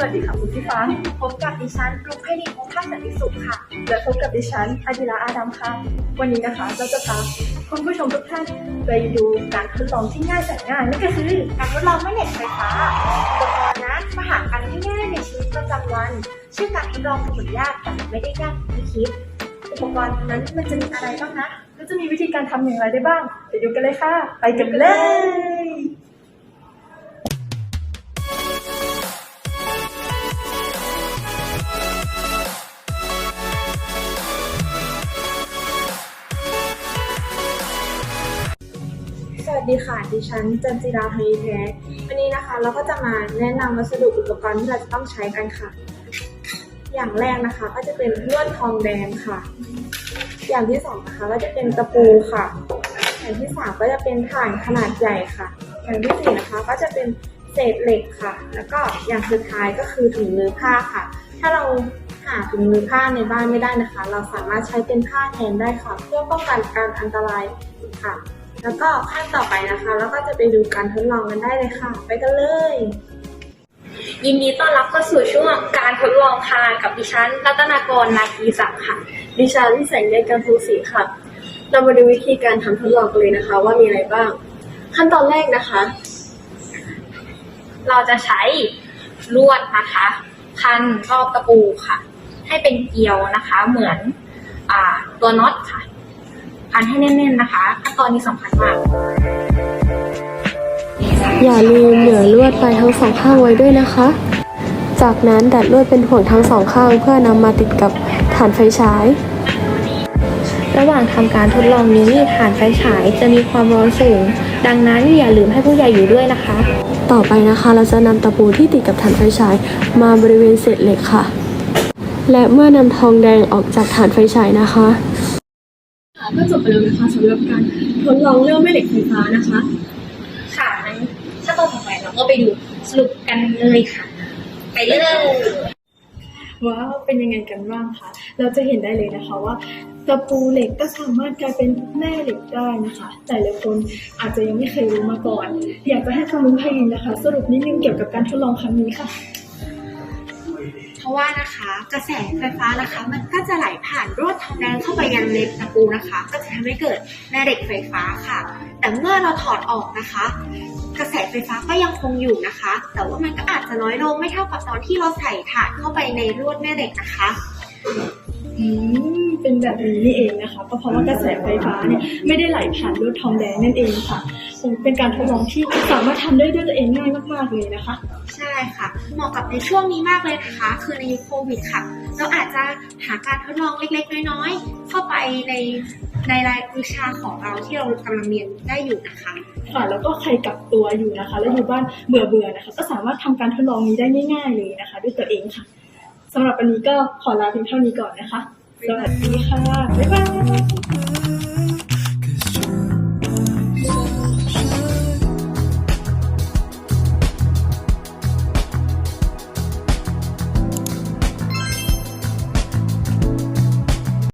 สวัสดีค่ะคุณพี่ฟ้าพบกับดิฉันรุกให้ดีพงษ์ภาสันติสุขค่ะ และพบกับดิฉันอาดิระอาดัมค่ะ วันนี้นะคะเราจะพาคุณผู้ชมทุกท่านไปดูการทดลองที่ง่ายแสนง่ายนั่นก็คือการทดลองแม่เหล็กไฟฟ้าอุปกรณ์นะมาหากันง่ายในชีวิตประจำวัน ชื่อการทดลองเหมือนยากแต่ไม่ได้ยากที่คิด อุปกรณ์นั้นมันจะมีอะไรบ้างนะแล้วจะมีวิธีการทำอย่างไรได้บ้าง ไปดูกันเลยค่ะ ไปกันเลย สวัสดีค่ะ ดิฉันจันจิราทวีแท้วันนี้นะคะ เราก็จะมาแนะนำวัสดุอุปกรณ์ที่เราจะต้องใช้กันค่ะ อย่างแรกนะคะ ก็จะเป็นลวดทองแดงค่ะ อย่างที่สองนะคะก็จะเป็นตะปูค่ะ อย่างที่สามก็จะเป็นถ่านขนาดใหญ่ค่ะ อย่างที่สี่นะคะก็จะเป็นเศษเหล็กค่ะ แล้วก็อย่างสุดท้ายก็คือถุงมือผ้าค่ะ ถ้าเราหาถุงมือผ้าในบ้านไม่ได้นะคะ เราสามารถใช้เป็นผ้าแทนได้ค่ะ เพื่อป้องกันการอันตรายค่ะ แล้วก็ขั้นต่อไปนะคะ แล้วก็จะไปดูการทดลองกันได้เลยค่ะ ไปกันเลย ยินดีต้อนรับเข้าสู่ช่วงการทดลองทานกับดิฉันรัตนากรนาคีศักดิ์ค่ะ ดิฉันแสงเดชการภูศรีค่ะ เรามาดูวิธีการทำทดลองกันเลยนะคะ ว่ามีอะไรบ้าง ขั้นตอนแรกนะคะ เราจะใช้ลวดนะคะ พันรอบตะปูค่ะ ให้เป็นเกลียวนะคะ เหมือนอตัวน็อตค่ะ พันให้แน่นๆนะคะขั้นตอนนี้สำคัญมากอย่าลืมเหนือลวดไปทั้งสองข้างไว้ด้วยนะคะ จากนั้นดัดลวดเป็นห่วงทั้งสองข้างเพื่อนำมาติดกับฐานไฟฉาย ระหว่างทำการทดลองนี้ฐานไฟฉายจะมีความร้อนสูง ดังนั้นอย่าลืมให้ผู้ใหญ่อยู่ด้วยนะคะ ต่อไปนะคะเราจะนำตะปูที่ติดกับฐานไฟฉาย มาบริเวณเศษเหล็กค่ะ และเมื่อนำทองแดงออกจากฐานไฟฉายนะคะ ก็จบไปแล้วนะคะสำหรับการทดลองเรื่องแม่เหล็กไฟฟ้านะคะ ค่ะงั้นขั้นตอนต่อไปเราก็ไปดูสรุปกันเลยค่ะ ไปเลยว้าวเป็นยังไงกันบ้างคะเราจะเห็นได้เลยนะคะว่าตะปูเหล็กก็สามารถกลายเป็นแม่เหล็กได้นะคะแต่ละคนอาจจะยังไม่เคยรู้มาก่อน อยากจะให้คุณลุงพยินนะคะ สรุปนิดนึงเกี่ยวกับการทดลองครั้งนี้ค่ะเพ ราะว่านะคะกระแสไฟฟ้านะคะ มันก็จะไหลผ่านรวดทองแดงเข้าไปยังเล็บตะปูนะคะ ก็จะทำให้เกิดแม่เหล็กไฟฟ้าค่ะ แต่เมื่อเราถอดออกนะคะ กระแสไฟฟ้าก็ยังคงอยู่นะคะ แต่ว่ามันก็อาจจะน้อยลงไม่เท่ากับตอนที่เราใส่ถ่านเข้าไปในรวดแม่เหล็กนะคะ อืมเป็นแบบนี้นี่เองนะคะก็เพราะว่ากระแสไฟฟ้าเนี่ยไม่ได้ไหลผ่านลวดทองแดงนั่นเองค่ะคงเป็นการทดลองที่สามารถทำได้ด้วยตัวเองง่ายมากๆเลยนะคะ ใช่ค่ะ เหมาะกับในช่วงนี้มากเลยนะคะ คือในยุคโควิดค่ะ เราอาจจะหาการทดลองเล็กๆ น้อยๆ เข้าไปในในรายวิชาของเราที่เรากำลังเรียนได้อยู่นะคะ ค่ะแล้วก็ใครกักตัวอยู่นะคะ แล้วอยู่บ้านเบื่อเบื่อๆนะคะ ก็สามารถทำการทดลองนี้ได้ง่าย ๆ เลยนะคะ ด้วยตัวเองค่ะ สำหรับวันนี้ก็ขอลาเพียงเท่านี้ก่อนนะคะ สวัสดีค่ะ บ๊ายบาย